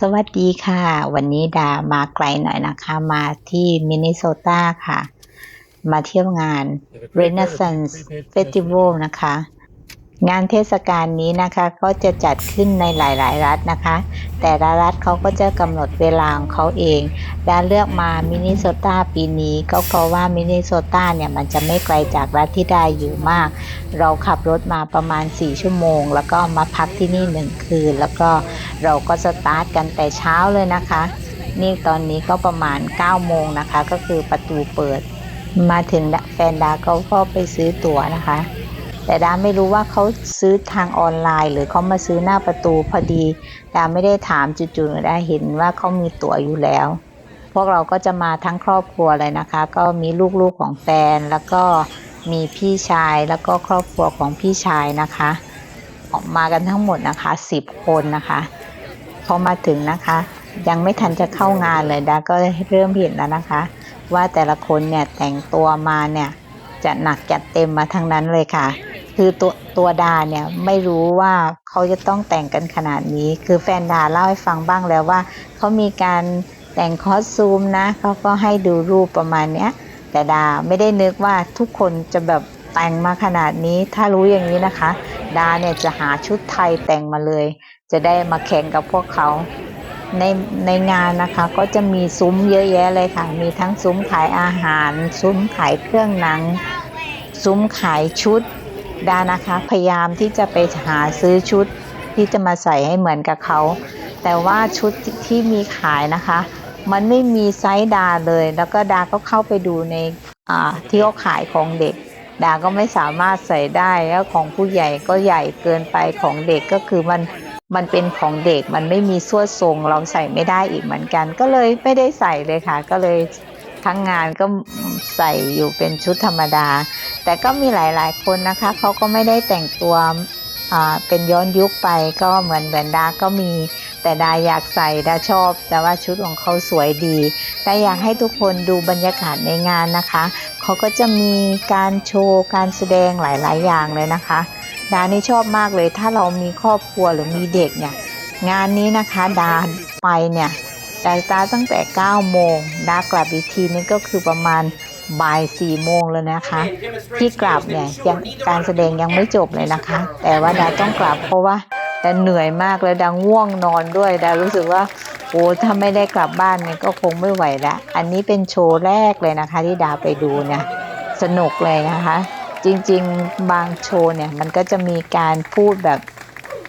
สวัสดีค่ะ วันนี้ดามาไกลหน่อยนะคะ มาที่มินนิโซตาค่ะ มาเที่ยวงาน Renaissance Festival นะคะ งานเทศกาลนี้นะคะก็จะจัดขึ้นในหลาย ๆ รัฐนะคะ แต่ละรัฐเขาก็จะกำหนดเวลาของเขาเองดาเลือกมามินิโซตาปีนี้ก็เพราะว่ามินิโซตาเนี่ยมันจะไม่ไกลจากรัฐที่ไดาอยู่มาก เราขับรถมาประมาณ 4 ชั่วโมง แล้วก็มาพักที่นี่หนึ่งคืน แล้วก็เราก็สตาร์ทกันแต่เช้าเลยนะคะ นี่ตอนนี้ก็ประมาณ 9 โมงนะคะ ก็คือประตูเปิด มาถึงแฟนดาก็ก็ไปซื้อตั๋วนะคะ แต่ดาไม่รู้ว่าเขาซื้อทางออนไลน์ หรือเขามาซื้อหน้าประตูพอดี ดาไม่ได้ถามจู่ๆดาเห็นว่าเขามีตั๋วอยู่แล้ว พวกเราก็จะมาทั้งครอบครัวเลยนะคะ ก็มีลูกๆของแฟนแล้วก็มีพี่ชายแล้วก็ครอบครัวของพี่ชายนะคะออกมากันทั้งหมดนะคะสิบคนนะคะพอมาถึงนะคะ ยังไม่ทันจะเข้างานเลยดาก็เริ่มเห็นแล้วนะคะ ว่าแต่ละคนเนี่ยแต่งตัวมาเนี่ยจะหนักจัดเต็มมาทั้งนั้นเลยค่ะ คือตัวตัวดาเนี่ยไม่รู้ว่าเขาจะต้องแต่งกันขนาดนี้ คือแฟนดาเล่าให้ฟังบ้างแล้วว่าเขามีการแต่งคอสตูมนะเขาก็ให้ดูรูปประมาณเนี้ย แต่ดาไม่ได้นึกว่าทุกคนจะแบบแต่งมาขนาดนี้ ถ้ารู้อย่างนี้นะคะ ดาเนี่ยจะหาชุดไทยแต่งมาเลย จะได้มาแข่งกับพวกเขาในในงานนะคะก็จะมีซุ้มเยอะแยะเลยค่ะ มีทั้งซุ้มขายอาหาร ซุ้มขายเครื่องหนัง ซุ้มขายชุด ดานะคะพยายามที่จะไปหาซื้อชุดที่จะมาใส่ให้เหมือนกับเขา แต่ว่าชุดที่มีขายนะคะ มันไม่มีไซส์ดาเลย แล้วก็ดาก็เข้าไปดูในที่เขาขายของเด็ก ดาก็ไม่สามารถใส่ได้แล้วของผู้ใหญ่ก็ใหญ่เกินไปของเด็กก็คือมันมันเป็นของเด็กมันไม่มีส่วนทรงเราใส่ไม่ได้อีกเหมือนกัน ก็เลยไม่ได้ใส่เลยค่ะ ก็เลยทั้งงานก็ใส่อยู่เป็นชุดธรรมดา แต่ก็มีหลายๆ คนนะคะเขาก็ไม่ได้แต่งตัวเป็นย้อนยุคไปก็เหมือนเหมือนดาก็มี แต่ดาอยากใส่ดาชอบ แต่ว่าชุดของเขาสวยดีดาอยากให้ทุกคนดูบรรยากาศในงานนะคะเขาก็จะมีการโชว์การแสดงหลาย ๆ อย่างเลยนะคะดานี่ชอบมากเลยถ้าเรามีครอบครัวหรือมีเด็กเนี่ยงานนี้นะคะดาไปเนี่ยดาตาตั้งแต่9โมงดากลับอีกทีนี่ก็คือประมาณ บ่ายสี่โมงแล้วนะคะ ที่กลับเนี่ยยังการแสดงยังไม่จบเลยนะคะ แต่ว่าดาต้องกลับเพราะว่าดาเหนื่อยมากเลยดาง่วงนอนด้วยดารู้สึกว่าโอ้ถ้าไม่ได้กลับบ้านเนี่ยก็คงไม่ไหวละอันนี้เป็นโชว์แรกเลยนะคะ ที่ดาไปดูเนี่ยสนุกเลยนะคะ จริงๆ บางโชว์เนี่ยมันก็จะมีการพูดแบบ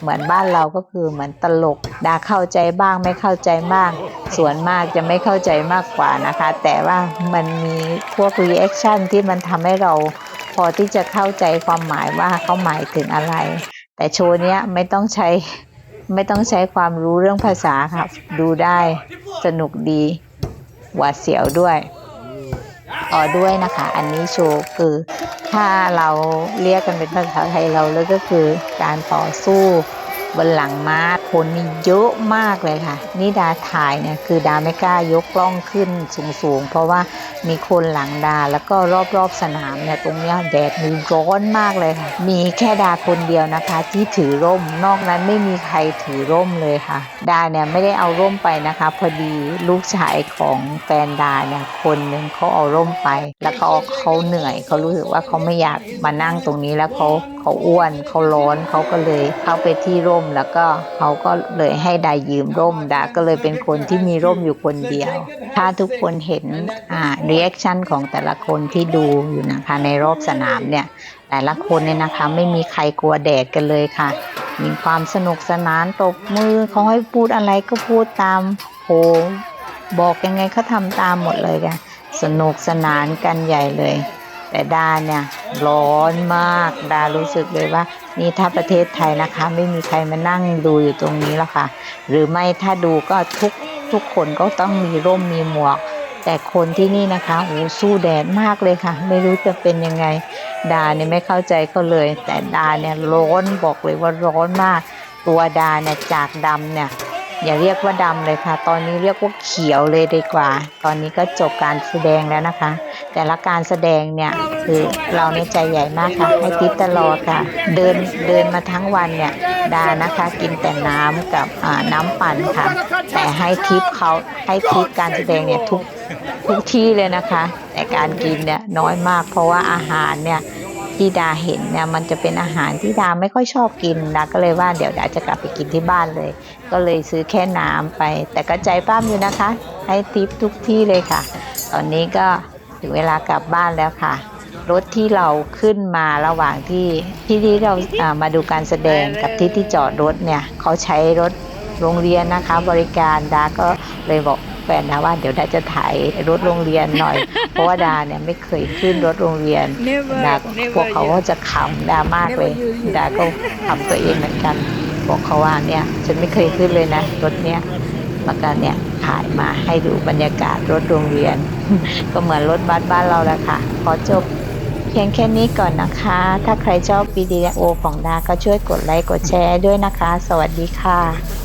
เหมือนบ้านเราก็คือเหมือนตลกดาเข้าใจบ้างไม่เข้าใจบ้าง ส่วนมากจะไม่เข้าใจมากกว่านะคะ แต่ว่ามันมีพวกรีแอคชั่นที่มันทำให้เราพอที่จะเข้าใจความหมายว่าเขาหมายถึงอะไร แต่โชว์เนี้ยไม่ต้องใช้ไม่ต้องใช้ความรู้เรื่องภาษาครับ ดูได้สนุกดีหวาดเสียวด้วย ต่อด้วยนะคะ อันนี้โชว์คือถ้าเราเรียกกันเป็นภาษาไทยเราแล้วก็คือการต่อสู้ บนหลังม้าคนนี่เยอะมากเลยค่ะ นี่ดาถ่ายเนี่ยคือดาไม่กล้ายกกล้องขึ้นสูงๆ เพราะว่ามีคนหลังดาแล้วก็รอบๆสนามเนี่ยตรงนี้แดดมันร้อนมากเลยค่ะ มีแค่ดาคนเดียวนะคะ ที่ถือร่ม นอกนั้นไม่มีใครถือร่มเลยค่ะ ดาเนี่ยไม่ได้เอาร่มไปนะคะ พอดีลูกชายของแฟนดาเนี่ยคนหนึ่งเขาเอาร่มไป แล้วก็เขาเหนื่อยเขารู้สึกว่าเขาไม่อยากมานั่งตรงนี้แล้วเขา เขาอ้วนเขาร้อนเขาก็เลยเข้าไปที่ร่มแล้วก็เขาก็เลยให้ดายืมร่มดาก็เลยเป็นคนที่มีร่มอยู่คนเดียว ถ้าทุกคนเห็นอ่าเรีแอคชั่นของแต่ละคนที่ดูอยู่นะคะในรอบสนามเนี่ยแต่ละคนเนี่ยนะคะไม่มีใครกลัวแดดกันเลยค่ะ มีความสนุกสนานตบมือเขาให้พูดอะไรก็พูดตามโหบอกยังไงเขาทำตามหมดเลยค่ะสนุกสนานกันใหญ่เลย แต่ดาเนี่ยร้อนมากดารู้สึกเลยว่า นี่ถ้าประเทศไทยนะคะ ไม่มีใครมานั่งดูอยู่ตรงนี้แล้วค่ะ หรือไม่ถ้าดูก็ทุกทุกคนก็ต้องมีร่มมีหมวก แต่คนที่นี่นะคะโอ้สู้แดดมากเลยค่ะ ไม่รู้จะเป็นยังไง ดาเนี่ยไม่เข้าใจเขาเลย แต่ดาเนี่ยร้อนบอกเลยว่าร้อนมาก ตัวดาเนี่ยจากดำเนี่ยอย่าเรียกว่าดำเลยค่ะ ตอนนี้เรียกว่าเขียวเลยดีกว่า ตอนนี้ก็จบการแสดงแล้วนะคะ แต่ละการแสดงเนี่ยคือเราในใจใหญ่มากค่ะ ให้ทิปตลอดค่ะ เดินเดินมาทั้งวันเนี่ยดานะคะ กินแต่น้ำกับน้ำปั่นค่ะ แต่ให้ทิปเขาให้ทิปการแสดงเนี่ยทุกทุกที่เลยนะคะแต่การกินเนี่ยน้อยมาก เพราะว่าอาหารเนี่ยที่ดาเห็นเนี่ยมันจะเป็นอาหารที่ดาไม่ค่อยชอบกินดาก็เลยว่าเดี๋ยวดาจะกลับไปกินที่บ้านเลย ก็เลยซื้อแค่น้ำไป แต่ก็ใจป้ามอยู่นะคะ ให้ทิปทุกที่เลยค่ะ ตอนนี้ก็ ถึงเวลากลับบ้านแล้วค่ะ รถที่เราขึ้นมาระหว่างที่ที่ที่เราอ่ามาดูการแสดงกับที่ที่จอดรถเนี่ยเขาใช้รถโรงเรียนนะคะ บริการดาก็เลยบอกแฟนนะว่าเดี๋ยวดาจะถ่ายรถโรงเรียนหน่อย เพราะว่าดาเนี่ยไม่เคยขึ้นรถโรงเรียน Never, ดา never พวกเขาก็จะขำดามากเลย Never use it. ดาก็ขำตัวเองเหมือนกัน บอกเขาว่าเนี่ยฉันไม่เคยขึ้นเลยนะรถเนี้ย แล้วก็เนี่ยถ่ายมาให้ดูบรรยากาศรถโรงเรียน ก็เหมือนรถบัสบ้านเราแหละค่ะ ขอจบเพียงแค่นี้ก่อนนะคะ ถ้าใครชอบวิดีโอของดาก็ช่วยกดไลค์กดแชร์ด้วยนะคะ สวัสดีค่ะ